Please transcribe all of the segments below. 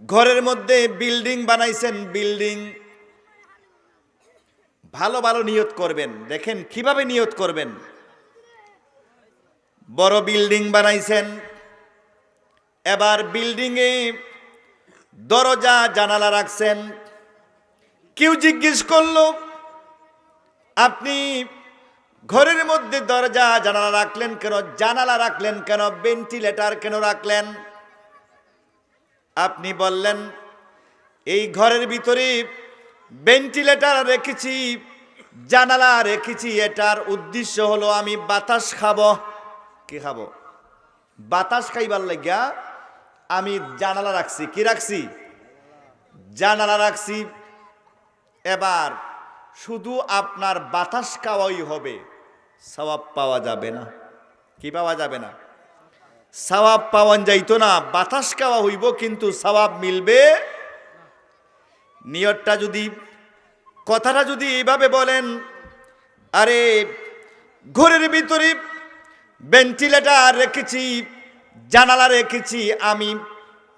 ঘরের মধ্যে বিল্ডিং বানাইছেন, বিল্ডিং ভালো ভালো নিয়ত করবেন। দেখেন কীভাবে নিয়ত করবেন। বড় বিল্ডিং বানাইছেন, এবার বিল্ডিংয়ে দরজা, জানালা রাখছেন। কেউ জিজ্ঞেস করল, আপনি ঘরের মধ্যে দরজা, জানালা রাখলেন কেন? জানালা রাখলেন কেন? ভেন্টিলেটার কেন রাখলেন? আপনি বললেন, এই ঘরের ভিতরে ভেন্টিলেটার রেখেছি, জানালা রেখেছি, এটার উদ্দেশ্য হলো আমি বাতাস খাব। কি খাব? বাতাস খাইবার লাগিয়া আমি জানালা রাখছি। কি রাখছি? জানালা রাখছি। এবার শুধু আপনার বাতাস খাওয়াই হবে, সওয়াব পাওয়া যাবে না। কি পাওয়া যাবে না? সওয়াব পাওয়ান যাইতো না, বাতাস খাওয়া হইব কিন্তু সওয়াব মিলবে? নিয়তটা যদি, কথাটা যদি এইভাবে বলেন, আরে ঘরের ভিতরে ভেন্টিলেটার রেখেছি, জানালা রেখেছি, আমি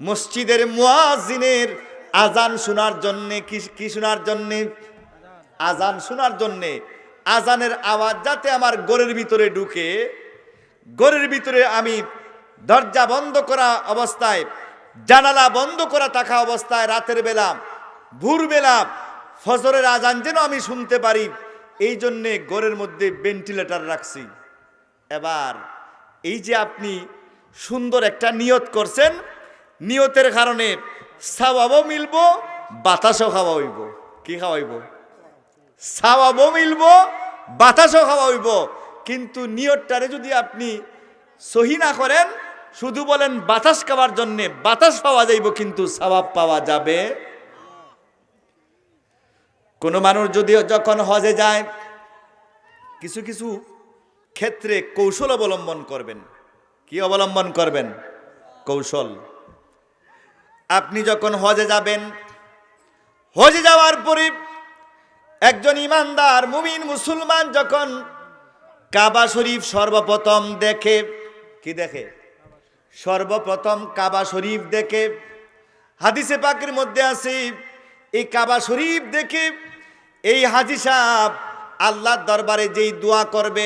মসজিদের মুয়াজিনের আজান শোনার জন্যে কি শোনার জন্যে? আজান শোনার জন্যে। আজানের আওয়াজ যাতে আমার ঘরের ভিতরে ঢুকে, ঘরের ভিতরে আমি দরজা বন্ধ করা অবস্থায়, জানালা বন্ধ করা থাকা অবস্থায় রাতের বেলা, ভোরবেলা ফজরের আজান যেন আমি শুনতে পারি, এই জন্যে ঘরের মধ্যে ভেন্টিলেটার রাখছি। এবার এই যে আপনি সুন্দর একটা নিয়ত করছেন, নিয়তের কারণে সাবাবও মিলব, বাতাসও খাওয়া হইব। কি খাওয়াইব সাবাবও মিলব, বাতাসও খাওয়া হইব। কিন্তু নিয়তটারে যদি আপনি সহি না করেন শুধু বলেন বাতাস খাওয়ার জন্যে বাতাস পাওয়া যাইব, কিন্তু সবাব পাওয়া যাবে কোনো মানুষ যদি যখন হজে যায়, কিছু কিছু ক্ষেত্রে কৌশল অবলম্বন করবেন। কি অবলম্বন করবেন? কৌশল। আপনি যখন হজে যাবেন, হজে যাওয়ার পরে একজন ইমানদার, মুমিন, মুসলমান যখন কাবা শরীফ সর্বপ্রথম দেখে, কি দেখে? সর্বপ্রথম কাবা শরীফ দেখে, হাদিসে পাকের মধ্যে আছে, এই কাবা শরীফ দেখে এই হাজি সাহেব আল্লাহর দরবারে যেই দোয়া করবে,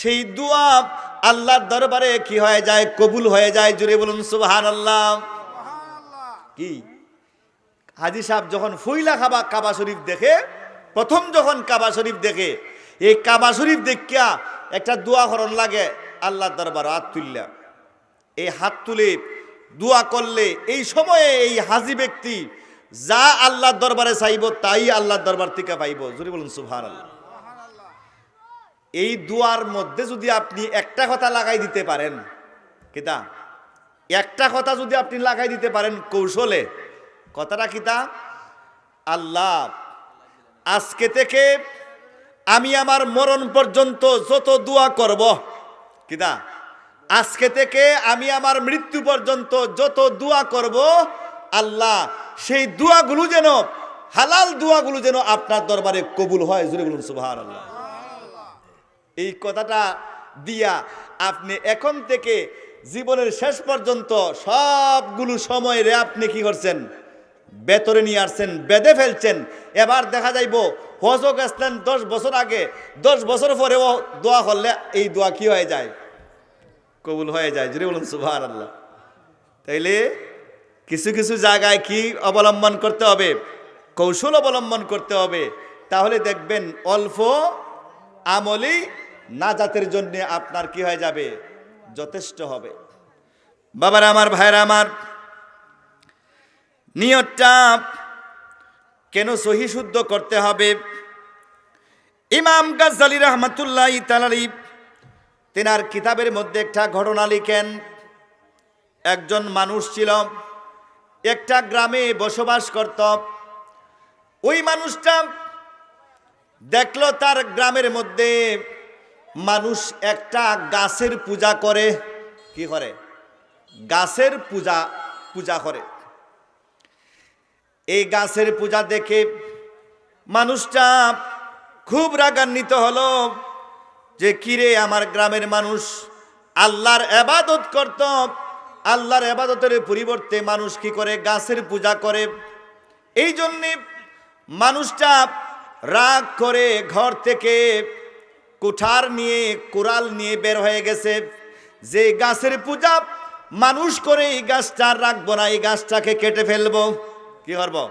সেই দোয়া আল্লাহর দরবারে কি হয়ে যায়, কবুল হয়ে যায়? জুড়ে বলুন সুবহান আল্লাহ কি? হাজি সাহেব যখন ফুইলা খাবা কাবা শরীফ দেখে, প্রথম যখন কাবা শরীফ দেখে, এই কাবা শরীফ দেখিয়া একটা দোয়া হরণ লাগে, আল্লাহর দরবার হাত তুললা এই হাত তুলে দোয়া করলে এই সময়ে এই হাজি ব্যক্তি যা আল্লাহর দরবারে চাইব, তাই আল্লাহর দরবার থেকে পাইব। জুড়ে বলুন আল্লাহ এই দুয়ার মধ্যে যদি আপনি একটা কথা লাগাই দিতে পারেন, কিতা? একটা কথা যদি আপনি লাগাই দিতে পারেন কৌশলে, কথাটা কিতা? আল্লাহ, আজকে থেকে আমি আমার মরণ পর্যন্ত যত দোয়া করব, কিতা? আজকে থেকে আমি আমার মৃত্যু পর্যন্ত যত দোয়া করব, আল্লাহ সেই দোয়াগুলো যেন, হালাল দোয়াগুলো যেন আপনার দরবারে কবুল হয়। জুড়ে বলুন সুভার আল্লাহ এই কথাটা দিয়া আপনি এখন থেকে জীবনের শেষ পর্যন্ত সবগুলো সময় রে আপনি কি করছেন? বেতরে নিয়ে আসছেন, বেঁধে ফেলছেন। এবার দেখা যাইব হজক আসলেন দশ বছর আগে, দশ বছর পরেও দোয়া করলে এই দোয়া কি হয়ে যায়? কবুল হয়ে যায়। যদি বলুন সুভার আল্লাহ তাইলে কিছু কিছু জায়গায় কি অবলম্বন করতে হবে? কৌশল অবলম্বন করতে হবে। তাহলে দেখবেন অল্প আমলেই নাজাতের জন্য আপনার কি হয়ে যাবে? যথেষ্ট হবে। বাবার, আমার ভাইরা আমার নিয়তটা কেন সহি শুদ্ধ করতে হবে? ইমাম গাজ্জালি রহমতুল্লাহ তালালি তেনার কিতাবের মধ্যে একটা ঘটনা লিখেন। একজন মানুষ ছিল, একটা গ্রামে বসবাস করত। ওই মানুষটা দেখল তার গ্রামের মধ্যে মানুষ একটা গাছের পূজা করে। কি করে? গাছের পূজা পূজা করে। এই গাছের পূজা দেখে মানুষটা খুব রাগান্বিত হলো। যে কিরে আমার গ্রামের মানুষ? আল্লাহর এবাদত করত। আল্লাহর এবাদতের পরিবর্তে মানুষ কি করে? গাছের পূজা করে। এই জন্যে মানুষটা রাগ করে ঘর থেকে কুঠার নিয়ে, কুড়াল নিয়ে বের হয়ে গেছে। যে গাছের পূজা, মানুষ করে এই গাছটা রাখব না, এই গাছটাকে কেটে ফেলব। কি করব?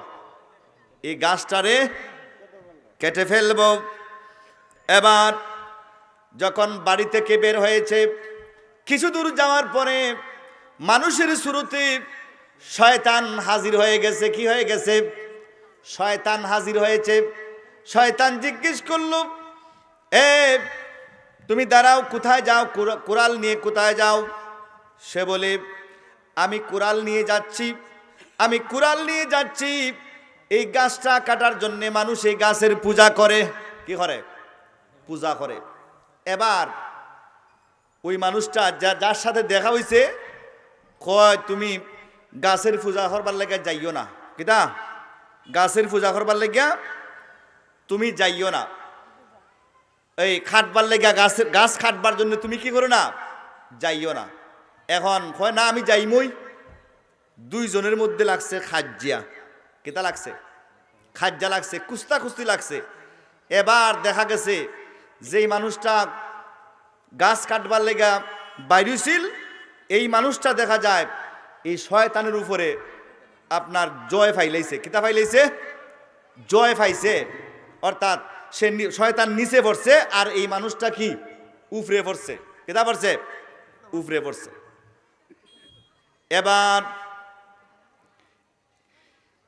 এই গাছটারে কেটে ফেলব। এবার যখন বাড়ি থেকে বের হয়েছে, কিছু দূর যাওয়ার পরে মানুষের শুরুতে শয়তান হাজির হয়ে গেছে। কি হয়ে গেছে? শয়তান হাজির হয়েছে। শয়তান জিজ্ঞেস করল, এ, তুমি দাঁড়াও, কোথায় যাও? কুরা- কুড়াল নিয়ে কোথায় যাও? সে বলে, আমি কুড়াল নিয়ে যাচ্ছি। আমি কুড়াল নিয়ে যাচ্ছি। এই গাছটা কাটার জন্যে মানুষ এই গাছের পূজা করে। কি করে? পূজা করে। এবার ওই মানুষটা যা যার সাথে দেখা হয়েছে কয়, তুমি গাছের পূজা করবার লেগে যাইও না। কিতা? গাছের পূজা করবার লেগে তুমি যাইও না। এই খাটবার লেগে গাছের গাছ খাটবার জন্য তুমি কি করো না? যাইও না। এখন কয়, না, আমি যাইমই। দুইজনের মধ্যে লাগছে খাজ্জিয়া। কেতা লাগছে? খাজ্জা লাগছে কুস্তা কুস্তি লাগছে। এবার দেখা গেছে যেই মানুষটা গাছ কাটবার লেগা বাইরেছিল, এই মানুষটা দেখা যায় এই শয়তানের উপরে আপনার জয় ফাইলাইছে। কিতা ফাইলাইছে? জয় ফাইছে। অর্থাৎ সে শয়তান নিচে পড়ছে আর এই মানুষটা কি? উফরে পড়ছে। কেতা পড়ছে? উফরে পড়ছে। এবার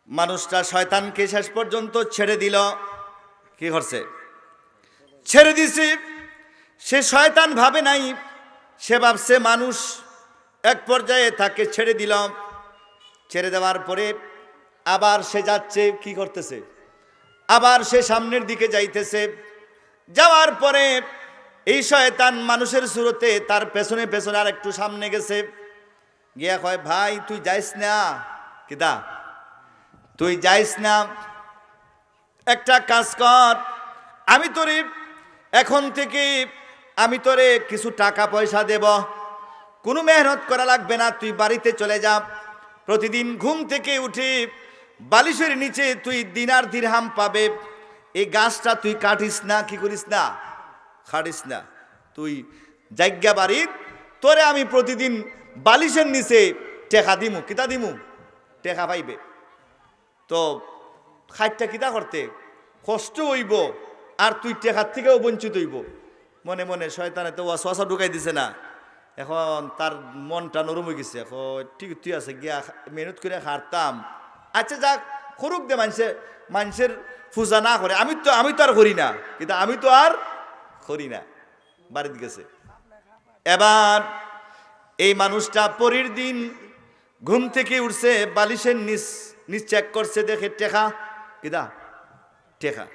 মানুষটা শয়তানকে শেষ পর্যন্ত ছেড়ে দিল। কি করছে? ছেড়ে দিছে। সে শয়তান ভাবে নাই, সে ভাবছে মানুষ। এক পর্যায়ে তাকে ছেড়ে দিলাম। ছেড়ে দেওয়ার পরে আবার সে যাচ্ছে, কি করতেছে? আবার সে সামনের দিকে যাইতেছে। যাওয়ার পরে এই শয়তান মানুষের সুরতে তার পেছনে পেছনে আর একটু সামনে গেছে। গিয়া কয়, ভাই, তুই যাইস না? কিদা তুই যাইস না। একটা কাজ কর, আমি তোরে এখন থেকে আমি তোরে কিছু টাকা পয়সা দেব। কোনো মেহনত করা লাগবে না, তুই বাড়িতে চলে যা। প্রতিদিন ঘুম থেকে উঠে বালিশের নিচে তুই দিনার দিরহাম পাবে। এই গাছটা তুই কাটিস না, কি করিস না? খাটিস না। তুই জায়গা বাড়ির, তোরে আমি প্রতিদিন বালিশের নিচে টেকা দিমু। কিতা দিমু? টেকা পাইবে। তো খাইটটা কিতা করতে? কষ্ট হইব। আর তুই টেকার থেকেও বঞ্চিত হইব। মনে মনে শয়তানে তো ওয়াসওয়াসা ঢুকাই দিছে না। এখন তার মনটা নরম হয়ে গেছে। এখন ঠিক তুই আছে, গিয়া মেহনত করে হারতাম আচ্ছা যাক, করুক দে মানুষের মানুষের পূজা না করে। আমি তো আমি তো আর করি না। কিন্তু আমি তো আর করি না। বাড়িতে গেছে। এবার এই মানুষটা পরের দিন ঘুম থেকে উঠছে, বালিশের নিচ নিচ চেক করছে, দেখে টেকা। কিদা? টেকা।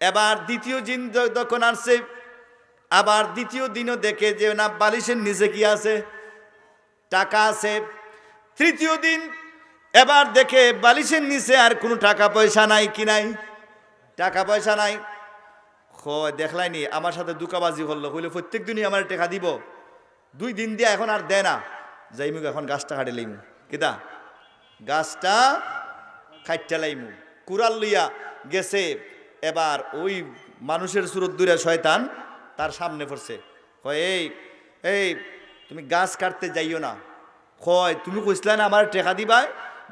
এবার দ্বিতীয় দিন যখন আসছে, আবার দ্বিতীয় দিনও দেখে যে না, বালিশের নিচে কি আছে? টাকা আছে। তৃতীয় দিন এবার দেখে বালিশের নিচে আর কোনো টাকা পয়সা নাই কি নাই? টাকা পয়সা নাই। হয় দেখলাইনি আমার সাথে দুকাবাজি করল হইলে প্রত্যেক দিনই আমার টাকা দিব। দুই দিন দিয়ে এখন আর দেয় না। যাইমু এখন গাছটা কাটে লাইমু। কিতা গাছটা খাইটা লাইমু। কুড়াল লইয়া গেছে। এবার ওই মানুষের সুরত দূরে শয়তান তার সামনে পড়ছে। কয়, এই এই, তুমি গাছ কাটতে যাইও না। কয়, তুমি কইসলা না আমার টেকা দিবাই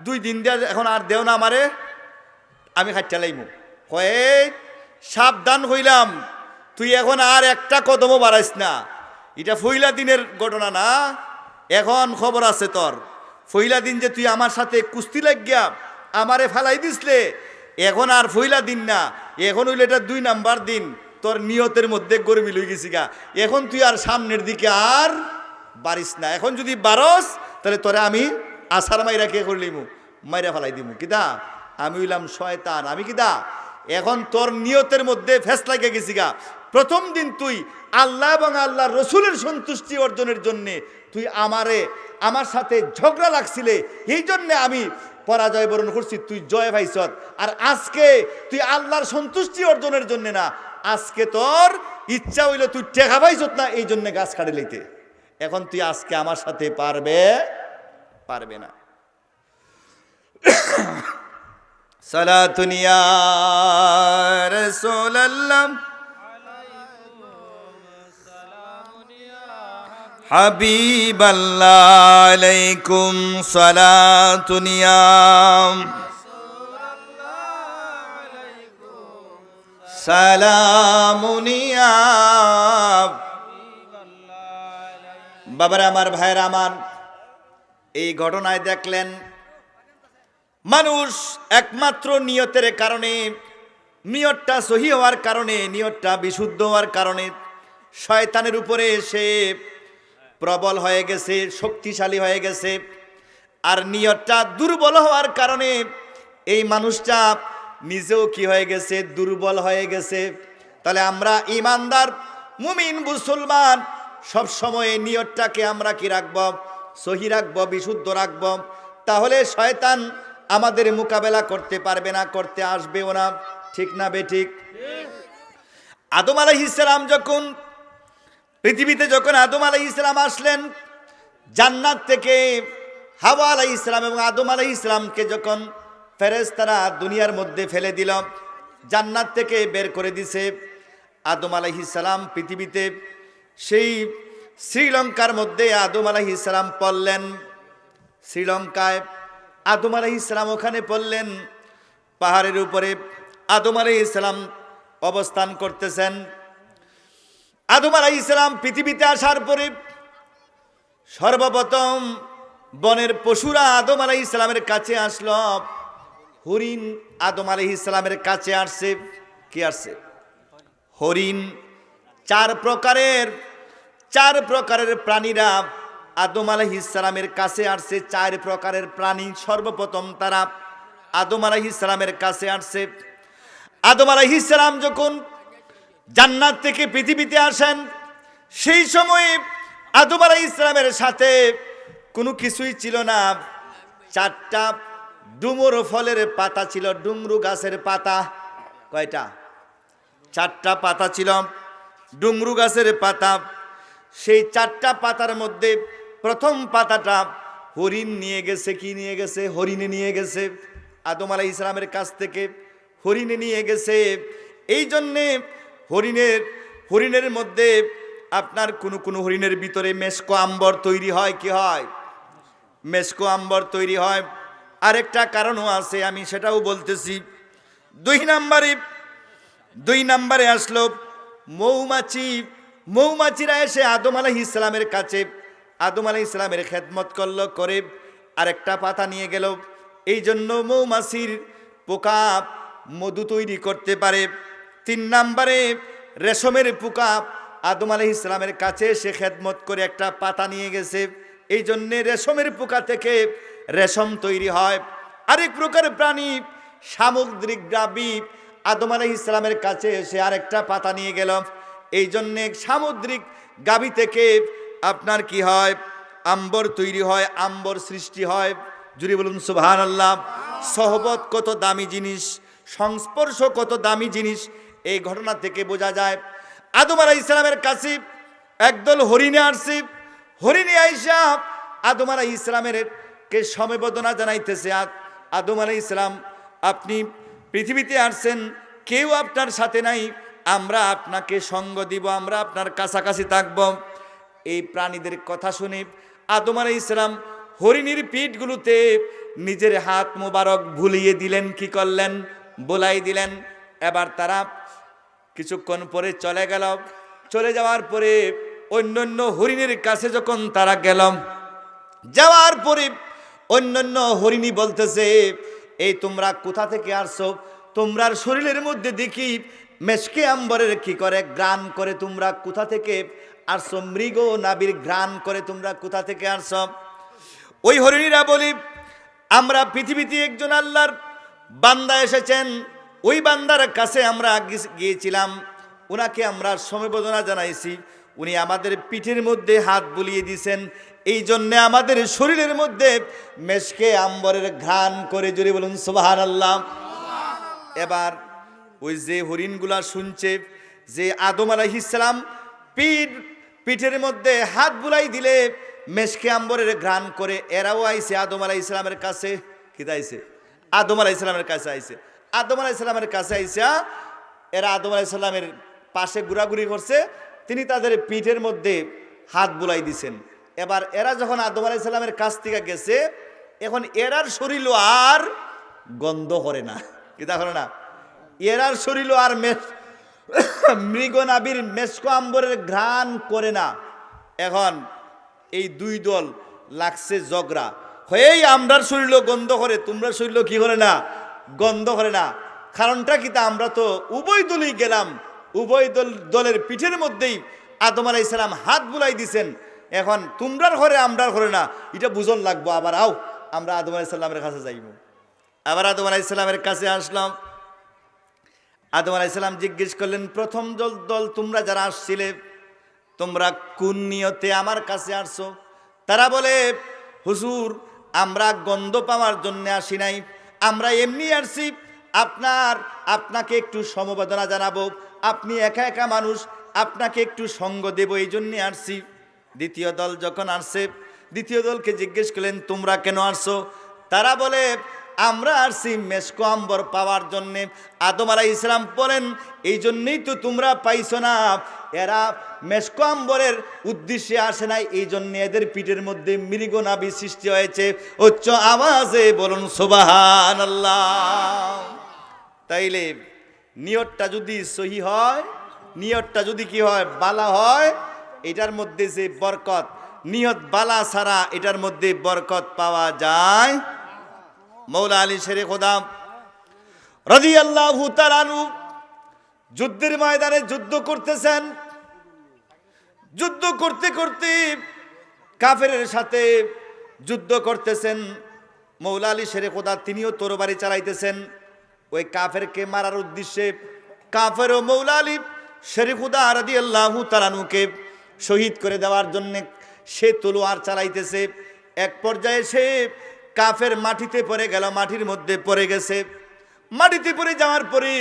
দুই দিন দিয়ে এখন আর দেও না আমারে, আমি খাইটা লাইমু। কয়, এই, সাবধান হইলাম। তুই এখন আর একটা কদমও বাড়াইস না। এটা ফইলা দিনের ঘটনা না। এখন খবর আছে তোর। ফইলা দিন যে তুই আমার সাথে কুস্তি লাগিয়া আমারে ফালাই দিসলে, এখন আর ফইলা দিন না। এখন হইলে এটা দুই নাম্বার দিন। তোর নিয়তের মধ্যে গরমি লই গেছি গা। এখন তুই আর সামনের দিকে আর বাড়িস না। এখন যদি বারস তাহলে তোরে আমি আসার মাইরা কে করলিমু মাইরা ফালাই দিমু। কিদা আমি হইলাম শয়তান। আমি কিদা এখন তোর নিয়তের মধ্যে ফেস লাগে গেছি গা। প্রথম দিন তুই আল্লাহ এবং আল্লাহ রসুলের সন্তুষ্টি অর্জনের জন্যে তুই আমারে, আমার সাথে ঝগড়া লাগছিলে এই জন্যে আমি পরাজয় বরণ করছি, তুই জয় ভাইছত আর আজকে তুই আল্লাহর সন্তুষ্টি অর্জনের জন্য না, আজকে তোর ইচ্ছা হইল তুই টেকা পাইছত না, এই জন্য গাছ কাটে লইতে। এখন তুই আজকে আমার সাথে পারবে? পারবে না। সালাতুনিয়া রাসূলুল্লাহ। হাবিবাল্লাহ আলাইকুম সালাতুনিয়া সালামুনিয়া বাবারা, আমার ভাইয়ের, আমার এই ঘটনায় দেখলেন মানুষ একমাত্র নিয়তের কারণে, নিয়তটা সহি হওয়ার কারণে, নিয়তটা বিশুদ্ধ হওয়ার কারণে, শয়তানের উপরে সে প্রবল হয়ে গেছে, শক্তিশালী হয়ে গেছে। আর নিয়তটা দুর্বল হওয়ার কারণে এই মানুষটা নিজেও কি হয়ে গেছে? দুর্বল হয়ে গেছে। তাহলে আমরা ইমানদার, মুমিন, মুসলমান, সব সময় নিয়তটাকে আমরা কি রাখব? সহি রাখব, বিশুদ্ধ রাখব। তাহলে শয়তান আমাদের মোকাবেলা করতে পারবে না, করতে আসবেও না। ঠিক না বে ঠিক? আদম আলাইহিসসালাম যখন পৃথিবীতে যখন আদম আলাই ইসলাম আসলেন, জান্নাত থেকে হাওয়া আলাই ইসলাম এবং আদম আলাই ইসলামকে যখন ফেরেশতারা দুনিয়ার মধ্যে ফেলে দিল, জান্নাত থেকে বের করে দিছে, আদম আলাইহিসসালাম পৃথিবীতে সেই শ্রীলঙ্কার মধ্যে আদম আলাইহিসসালাম পড়লেন। শ্রীলঙ্কায় আদম আলাইহিসসালাম ওখানে পড়লেন, পাহাড়ের উপরে আদম আলাইহিসসালাম অবস্থান করতেছেন। আদম আলাইহিসসালাম পৃথিবীতে আসার পরে সর্বপ্রথম বনের পশুরা আদম আলাই ইসলামের কাছে আসল। হরিণ আদম আলাই ইসলামের কাছে আসছে। কি আসছে? হরিণ। চার প্রকারের চার প্রকারের প্রাণীরা আদম আলাই ইসলামের কাছে আসছে। চার প্রকারের প্রাণী, সর্বপ্রথম তারা আদম আলাই ইসলামের কাছে আসছে। আদম আলাই ইসলাম যখন জান্নাত থেকে পৃথিবীতে আসেন। সেই সময়ে আদম আলাই ইসলামের সাথে কোনো কিছুই ছিল না। চারটা ডুমুর ফলের পাতা ছিল, ডুমরু গাছের পাতা। কয়টা? চারটা পাতা ছিল, ডুমরু গাছের পাতা। সেই চারটা পাতার মধ্যে প্রথম পাতাটা হরিণ নিয়ে গেছে, কি নিয়ে গেছে? হরিণে নিয়ে গেছে। আদম আলাই ইসলামের কাছ থেকে হরিণে নিয়ে গেছে। এই জন্যে হরিণের হরিণের মধ্যে আপনার কোনো কোনো হরিণের ভিতরে মেসকো আম্বর তৈরি হয়, কি হয়? মেসকো আম্বর তৈরি হয়। আরেকটা কারণও আছে, আমি সেটাও বলতেছি। দুই নাম্বারে দুই নাম্বারে আসলো মৌমাছি। মৌমাছিরা এসে আদম আলাহ ইসলামের কাছে, আদম আলাহ ইসলামের খেদমত করল, করে আরেকটা পাতা নিয়ে গেল। এই জন্য মৌমাছির পোকা মধু তৈরি করতে পারে। তিন নাম্বারে রেশমের পোকা আদম আলাহ ইসলামের কাছে সে খেদমত করে একটা পাতা নিয়ে গেছে। এই জন্যে রেশমের পোকা থেকে রেশম তৈরি হয়। আরেক প্রকার প্রাণী সামুদ্রিক দ্রাবী আদম আলাহ ইসলামের কাছে এসে আরেকটা পাতা নিয়ে গেল। এই জন্যে সামুদ্রিক গাবি থেকে আপনার কি হয়? আম্বর তৈরি হয়, আম্বর সৃষ্টি হয়। জুড়ি বলুন সুবহান আল্লাহ সহবত কত দামি জিনিস, সংস্পর্শ কত দামি জিনিস এই ঘটনা থেকে বোঝা যায়, আদম আলাহ ইসলামের কাছে একদল হরিণে আসছে। হরিণে আইসা আদম আলাহ ইসলামের কে সমবেদনা জানাইতেছে আদম আলাহ ইসলাম আপনি পৃথিবীতে আসছেন, কেউ আপনার সাথে নাই, আমরা আপনাকে সঙ্গ দিব, আমরা আপনার কাছাকাছি থাকব। এই প্রাণীদের কথা শুনে আদম আলাহ ইসলাম হরিণীর পিঠগুলোতে নিজের হাত মোবারক ভুলিয়ে দিলেন, কি করলেন? বোলাই দিলেন। এবার তারা কিছুক্ষণ পরে চলে গেল চলে যাওয়ার পরে অন্যান্য হরিণের কাছে যখন তারা গেল যাওয়ার পরে অন্যান্য হরিণী বলতেছে, এই তোমরা কোথা থেকে আসছো? তোমরার শরীরের মধ্যে দেখি মেশকে আম্বরের কি করে গ্রান করে তোমরা কোথা থেকে আসছো? মৃগ নাবির গ্রান করে তোমরা কোথা থেকে আসছো? ওই হরিণীরা বলি, আমরা পৃথিবীতে একজন আল্লাহর বান্দা এসেছেন। ওই বান্দার কাছে আমরা গিয়েছিলাম ওনাকে আমরা সমবেদনা জানাইছি। উনি আমাদের পিঠের মধ্যে হাত বুলিয়ে দিয়েছেন। এই জন্যে আমাদের শরীরের মধ্যে মেশকে আম্বরের ঘ্রাণ করে জুড়ে বলুন সুবাহান আল্লাহ এবার ওই যে হরিণগুলা শুনছে, যে আদম আলাইহিসালাম পিঠ, পিঠের মধ্যে হাত বুলাই দিলে মেশকে আম্বরের ঘ্রাণ করে, এরাও আইছে আদম আলাই ইসলামের কাছে। কি আইছে আদম আলাই ইসলামের কাছে আইছে। আদম আলাই ইসলামের কাছে আইসা, এরা আদম আলাই ইসলামের পাশে ঘোরাঘুরি করছে, তিনি তাদের পিঠের মধ্যে হাত বুলাই দিছেন। এবার এরা যখন আদম আলাই ইসলামের কাছ থেকে গেছে, এখন এরার শরীর আর গন্ধ করে না। তা করে না? এরার শরীর আর মেষ মৃগনাবির মেসকো আম্বরের ঘ্রাণ করে না। এখন এই দুই দল লাগছে জগরা হয়েই আমরার শরীর গন্ধ করে তোমরা শরীর কি করে না? গন্ধ করে না। কারণটা কি তা আমরা তো উভয় দলই গেলাম। উভয় দল, দলের পিঠের মধ্যেই আদম আলাই সালাম হাত বুলাই দিছেন। এখন তোমরার ঘরে, আমরার ঘরে না। এটা বুঝন লাগবো। আবার আও, আমরা আদম আলাই সাল্লামের কাছে যাইব। আবার আদম আলাই সাল্লামের কাছে আসলাম। আদম আলাইসাল্লাম জিজ্ঞেস করলেন, প্রথম দল দল তোমরা যারা আসছিলে, তোমরা কোন নিয়তে আমার কাছে আসছো? তারা বলে, হুজুর, আমরা গন্ধ পাওয়ার জন্য আসি নাই। আমরা এমনি আসছি, আপনার, আপনাকে একটু সমবেদনা জানাব। আপনি একা একা মানুষ, আপনাকে একটু সঙ্গ দেব, এই জন্যে আসছি। দ্বিতীয় দল যখন আসছে, দ্বিতীয় দলকে জিজ্ঞেস করলেন, তোমরা কেন আসছো? তারা বলে আমরা আসছি মেসকো আম্বর পাওয়ার জন্যে। আদম আলাই ইসলাম বলেন, এই জন্যেই তো তোমরা পাইছো না। এরা মেসকো আম্বরের উদ্দেশ্যে আসে নাই। এই জন্যে এদের পিঠের মধ্যে মৃগ নাবি সৃষ্টি হয়েছে। উচ্চ আওয়াজে বলুন সুবাহান আল্লাহ তাইলে নিয়তটা যদি সহি হয়, নিয়তটা যদি কি হয়, বালা হয়, এটার মধ্যে যে বরকত, নিয়ত বালা ছাড়া এটার মধ্যে বরকত পাওয়া যায় মৌলা আলী শেরে খোদাম রদি আল্লাহ তালানু যুদ্ধের ময়দানে যুদ্ধ করতেছেন। যুদ্ধ করতে করতে কাফের সাথে যুদ্ধ করতেছেন। মৌলা আলী শেরে খোদা তিনিও তরবারি চালাইতেছেন। ওই কাফেরকে মারার উদ্দেশ্যে কাফের ও মৌলা আলী শেরে খুদা রাদি আল্লাহ তালানুকে শহীদ করে দেওয়ার জন্যে সে তলোয়ার চালাইতেছে। এক পর্যায়ে সে কাফের মাটিতে পড়ে গেল, মাটির মধ্যে পড়ে গেছে। মাটিতে পড়ে যাওয়ার পরে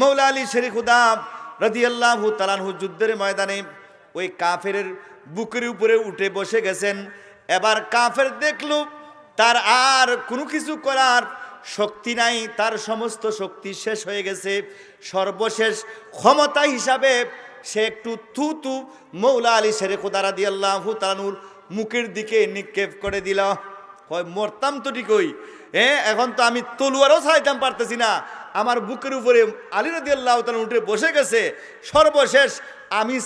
মৌলা আলী শেরে খুদা রাদি আল্লাহ তালানহু যুদ্ধের ময়দানে ওই কাফের বুকের উপরে উঠে বসে গেছেন। এবার কাফের দেখল, তার আর কোনো কিছু করার শক্তি নাই, তার সমস্ত শক্তি শেষ হয়ে গেছে। সর্বশেষ ক্ষমতা হিসাবে সে একটু থু তু মৌলা আলী শেরে খুদারা দিয়ে আল্লাহ তালানুর মুখের দিকে নিক্ষেপ করে দিল। হয় মরতাম তো ঠিকই। হ্যাঁ এখন তো আমি তলুয়ারও ছাড়াইতাম পারতেছি না। আমার বুকের উপরে আলী রাদি আল্লাহ তালা উঠে বসে গেছে। সর্বশেষ আমি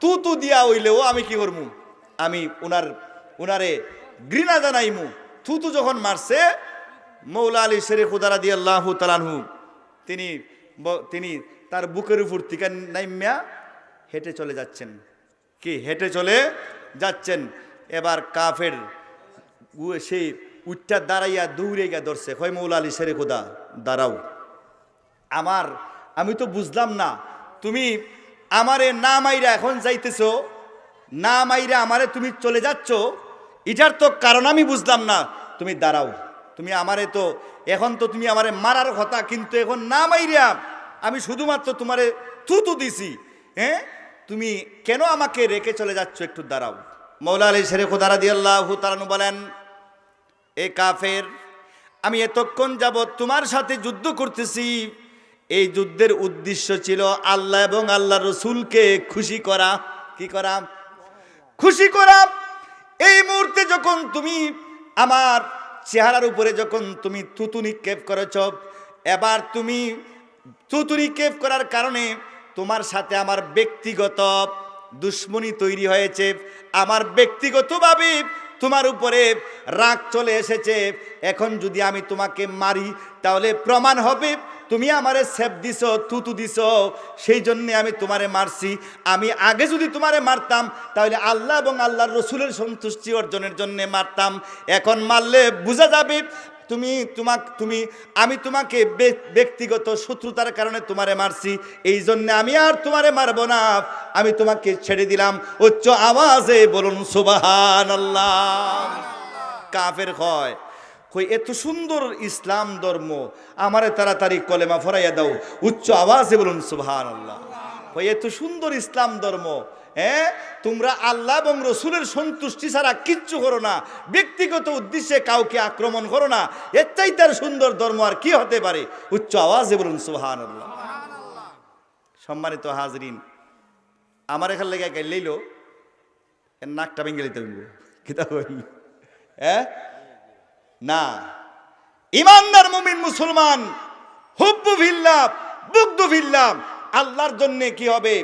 তু তু দিয়া হইলেও আমি কি করমু? আমি উনার, উনারে ঘৃণা জানাইমু। থু তু যখন মারছে, মৌলা আলী শেরে খুদারা দিয়ে আল্লাহ তালানহু তিনি তিনি তার বুকের উপর থেকে নাইম্যা হেঁটে চলে যাচ্ছেন। কি, হেঁটে চলে যাচ্ছেন? এবার কাফের সেই উঠটা দাঁড়াইয়া দৌড়ে গিয়া ধরছে। হয় মৌলা আলী শেরে খুদা, দাঁড়াও। আমার, আমি তো বুঝলাম না, তুমি আমারে না মাইরা এখন যাইতেছ, না মাইরা আমারে তুমি চলে যাচ্ছ, এটার তো কারণ আমি বুঝলাম না। তুমি দাঁড়াও, তুমি আমারে তো, এখন তো তুমি আমারে মারার কথা, কিন্তু এখন না মাইরা আমি শুধুমাত্র তোমারে থুতু দিছি হ্যাঁ? তুমি কেন আমাকে রেখে চলে যাচ্ছ, একটু দাঁড়াও। মৌলা আলী শেরে খোদারা দিয়ে আল্লাহ তালানু বলেন এ কাফের, আমি এতক্ষণ যাব তোমার সাথে যুদ্ধ করতেছি। এই যুদ্ধের উদ্দেশ্য ছিল আল্লাহ এবং আল্লাহ রসুলকে খুশি করা। কি করা? খুশি করা। এই মুহূর্তে যখন তুমি আমার চেহারার উপরে যখন তুমি তুতু নিক্ষেপ করেছ, এবার তুমি তুতু নিক্ষেপ করার কারণে তোমার সাথে আমার ব্যক্তিগত দুশ্মনী তৈরি হয়েছে। আমার ব্যক্তিগতভাবে তোমার উপরে রাগ চলে এসেছে। এখন যদি আমি তোমাকে মারি, তাহলে প্রমাণ হবে, তুমি আমারে সেপ দিছ তুতু দিছ, সেই জন্যে আমি তোমারে মারছি। আমি আগে যদি তোমারে মারতাম, তাহলে আল্লাহ এবং আল্লাহর রসুলের সন্তুষ্টি অর্জনের জন্যে মারতাম। এখন মারলে বোঝা যাবে তুমি তোমাক, তুমি, আমি তোমাকে ব্যক্তিগত শত্রুতার কারণে তোমারে মারছি এই জন্য আমি আর তোমারে মারবো না। আমি তোমাকে ছেড়ে দিলাম। উচ্চ আওয়াজে বলুন সুবাহান আল্লাহ কাফের হয়, কই, এত সুন্দর ইসলাম ধর্ম, আমারে তাড়াতাড়ি কলেমা ফরাইয়া দাও। উচ্চ আওয়াজে বলুন সুবহান আল্লাহ কই, এত সুন্দর ইসলাম ধর্ম হ্যাঁ? তোমরা আল্লাহ এবং রসুলের সন্তুষ্টি ছাড়া কিচ্ছু করো না। ব্যক্তিগত উদ্দেশ্যে কাউকে আক্রমণ করো না। এর চাইতে আর সুন্দর ধর্ম আর কি হতে পারে? উচ্চ আওয়াজে বলুন সুহান সম্মানিত হাজরিন, আমার এখান লেগে গাইলেইল এর নাকটা ভেঙে লিতে কিতা হ্যাঁ? না। ইমানদার মুমিন মুসলমান, হুব্বু ভিল্লাম বুগ্ধু ভিল্লাম আল্লাহর জন্যে কি হবে?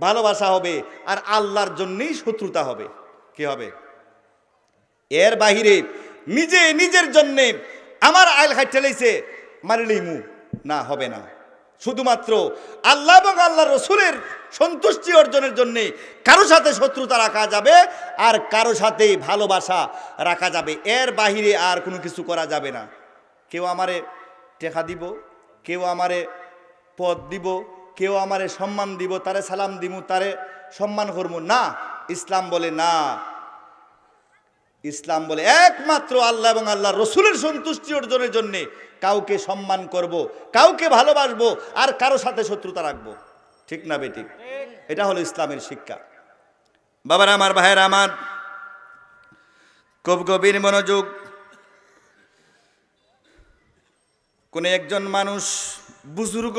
ভালোবাসা হবে আর আল্লাহর জন্যই শত্রুতা হবে। কি হবে? এর বাহিরে নিজে নিজের জন্যে আমার আইল খাই ঠেলেছে মারিলেই মু। না, হবে না। শুধুমাত্র আল্লাহ এবং আল্লাহ রসুলের সন্তুষ্টি অর্জনের জন্যে কারও সাথে শত্রুতা রাখা যাবে আর কারও সাথে ভালোবাসা রাখা যাবে। এর বাহিরে আর কোনো কিছু করা যাবে না। কেউ আমারে টেকা দিব, কেউ আমারে পদ দিব কেউ আমারে সম্মান দিব, তারে সালাম দিব তারে সম্মান করব না, ইসলাম বলে না। ইসলাম বলে একমাত্র আল্লাহ এবং আল্লাহ রসুলের সন্তুষ্টি অর্জনের জন্য কাউকে সম্মান করব, কাউকে ভালোবাসবো, আর কারও সাথে শত্রুতা রাখব। ঠিক না বেঠিক এটা হলো ইসলামের শিক্ষা। বাবার, আমার ভাইয়ের, আমার খুব গভীর মনোযোগ। কোন একজন মানুষ বুজুর্গ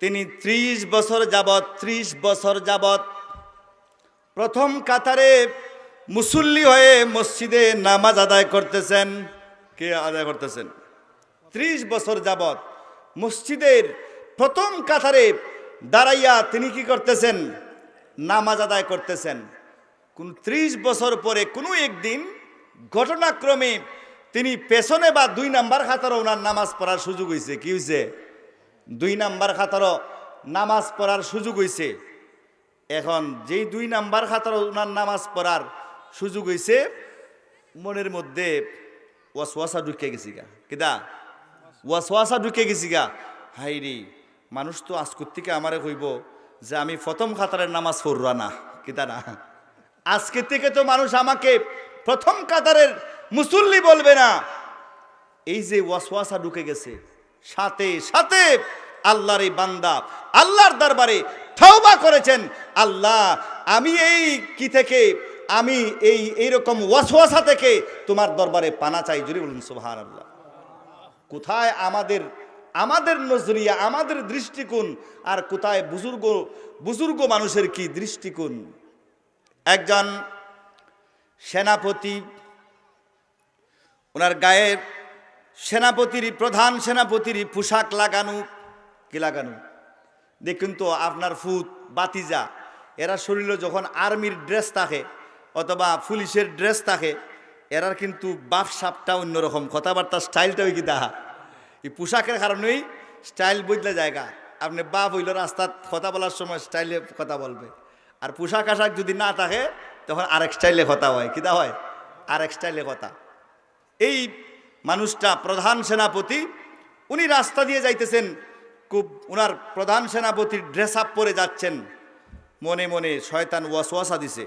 তিনি ত্রিশ বছর যাবৎ, ত্রিশ বছর যাবৎ প্রথম কাতারে মুসল্লি হয়ে মসজিদে নামাজ আদায় করতেছেন। কে আদায় করতেছেন? ত্রিশ বছর যাবৎ মসজিদের প্রথম কাতারে দাঁড়াইয়া তিনি কি করতেছেন? নামাজ আদায় করতেছেন। কোন ত্রিশ বছর পরে কোনো একদিন ঘটনাক্রমে তিনি পেছনে বা দুই নাম্বার খাতারও ওনার নামাজ পড়ার সুযোগ হয়েছে কি হয়েছে দুই নাম্বার খাতারও নামাজ পড়ার সুযোগ হয়েছে এখন যেই দুই নাম্বার খাতার ওনার নামাজ পড়ার সুযোগ হয়েছে মনের মধ্যে ওয়াসওয়াসা ঢুকে গেছি গা। কিদা ওয়াসওয়াসা ঢুকে গেছি গা। হাই রে, মানুষ তো আজকের থেকে আমারে কইব যে আমি প্রথম খাতারের নামাজ পড়রা না। কিতা না? আজকে থেকে তো মানুষ আমাকে প্রথম কাতারের মুসল্লি বলবে না। এই যে ওয়াসওয়াসা ঢুকে গেছে সাথে সাথে আল্লাহর এই বান্দা, আল্লাহর দরবারে তওবা করেছেন। আল্লাহ, আমি এই কি থেকে? আমি এই, এইরকম ওয়াসওয়াসা থেকে তোমার দরবারে পানা চাই। জুড়ে বলুন সুবহান আল্লাহ কোথায় আমাদের আমাদের নজরিয়া, আমাদের দৃষ্টিকোণ আর কোথায় বুজুর্গ বুজুর্গ মানুষের কি দৃষ্টিকোণ? একজন সেনাপতি, ওনার গায়ে সেনাপতির প্রধান সেনাপতির পোশাক লাগানো, কি লাগানো? দেখুন তো আপনার ফুত বাতিজা, এরা শরীরে যখন আর্মির ড্রেস থাকে অথবা পুলিশের ড্রেস থাকে, এরার কিন্তু বাপ সাপটা অন্যরকম কথাবার্তার স্টাইলটাও কি তাহা এই পোশাকের কারণেই স্টাইল বদলে জায়গা আপনি বাপ হইল রাস্তাত কথা বলার সময় স্টাইলে কথা বলবে। আর পোশাক আশাক যদি না থাকে, তখন আরেক স্টাইলে কথা হয় কিতা হয়? আরেক স্টাইলে কথা। এই মানুষটা প্রধান সেনাপতি, উনি রাস্তা দিয়ে যাইতেছেন, খুব উনার প্রধান সেনাপতির ড্রেস আপ পরে যাচ্ছেন। মনে মনে শয়তান ওয়াসওয়াসা দিছে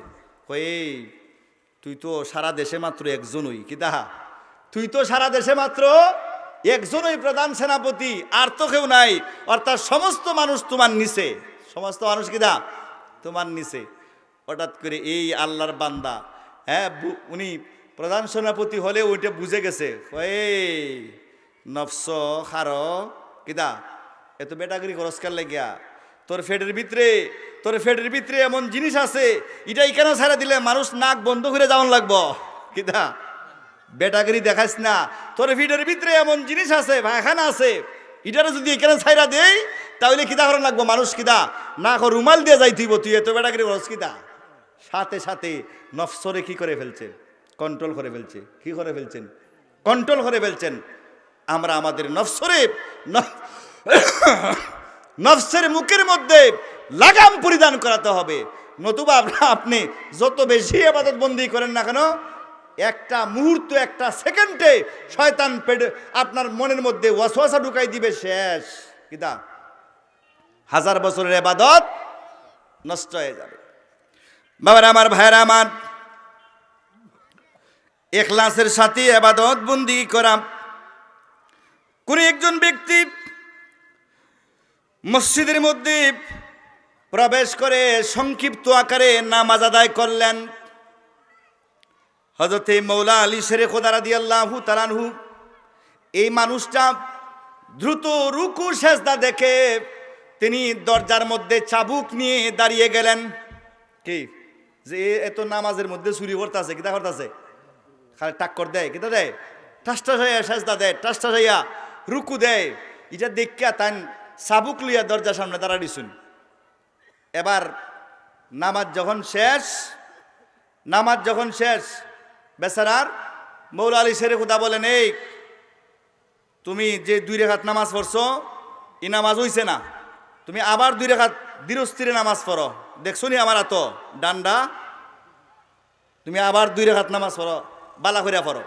এই তুই তো সারা দেশে মাত্র একজনই, কি তাহা তুই তো সারা দেশে মাত্র একজনই প্রধান সেনাপতি, আর তো কেউ নাই অর্থাৎ সমস্ত মানুষ তোমার নিচে। সমস্ত মানুষ কি দা তোমার নিচে। হঠাৎ করে এই আল্লাহর বান্দা হ্যাঁ উনি প্রধান সেনাপতি হলে ওইটা বুঝে গেছে। নফস, খার, কিদা, এত বেটাগিরি খরচকার লেগিয়া? তোর ফেটের ভিতরে, তোর ফেটের ভিতরে এমন জিনিস আছে এটা এখানে ছাড়া দিলে মানুষ নাক বন্ধ করে যাওয়ান লাগবো? কিদা, বেটাগিরি দেখাস না, তোর ফিটের ভিতরে এমন জিনিস আছে ভাইখানা আছে এটারে যদি এখানে ছাইরা দেই, তাহলে কিদা করার লাগবো মানুষ কিদা? না রুমাল দিয়ে যাই তুইব তুই এত বেটাগিরি খরচ কিদা? সাথে সাথে নফসরে কি করে ফেলছে? কন্ট্রোল করে ফেলছে। কি করে ফেলছেন? কন্ট্রোল করে ফেলছেন। আমরা আমাদের নফসরে নফসের মুখের মধ্যে লাগাম পরিধান করাতে হবে। নতুবা আপনি যত বেশি আবাদত বন্দি করেন না কেন, একটা মুহূর্ত, একটা সেকেন্ডে শয়তান পেটে, আপনার মনের মধ্যে ওয়াসওয়াসা ঢুকাই দিবে শেষ। কিতা হাজার বছরের আবাদত নষ্ট হয়ে যাবে। বাবার, আমার ভাইয়েরা, আমার এখলাসের সাথে আবাদত বন্দি করা। কোন একজন ব্যক্তি মসজিদের মধ্যে প্রবেশ করে সংক্ষিপ্ত আকারে নামাজ আদায় করলেন। হজরতে মৌলা আলী শেরে খোদারা দিয়াল্লাহু তালানহু এই মানুষটা দ্রুত রুকু, সেজদা দেখে তিনি দরজার মধ্যে চাবুক নিয়ে দাঁড়িয়ে গেলেন। কি? যে এত নামাজের মধ্যে চুরি করতেছে কিতা করতেছে। খালি টাক্কর দেয় কিতা দেয় টাস্টা হইয়া সেজদা দেয় টাস্টা হইয়া রুকু দেয় এটা দেখিয়া তাই চাবুক লইয়া দরজার সামনে দাঁড়াই দিছুন। এবার নামাজ যখন শেষ, নামাজ যখন শেষ, বেচারার মৌলা আলী শেরে খুদা বলেন, এই, তুমি যে দুই রেখাত নামাজ পড়ছো, ই নামাজ হইছে না। তুমি আবার দুই রেখাত ধীরস্থিরে নামাজ পড়ো। দেখছ নি আমার এত ডান্ডা? তুমি আবার দুই রেখাত নামাজ পড়ো। বালা করিয়া পড়ো।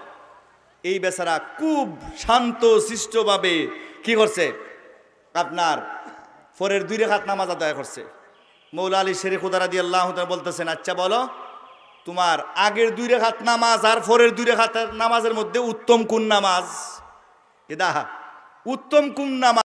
এই বেচারা খুব শান্ত, শিষ্টভাবে কি করছে? আপনার ফরের দুই রেখাত নামাজ আদায় করছে। মৌলা আলী শেরে খুদারা দিয়ে আল্লাহ বলতেছেন আচ্ছা বলো, তোমার আগের দুই রেখাত নামাজ আর ফরের দুই রেখাত নামাজের মধ্যে উত্তম কোন নামাজ? এ দাহা উত্তম কোন নামাজ?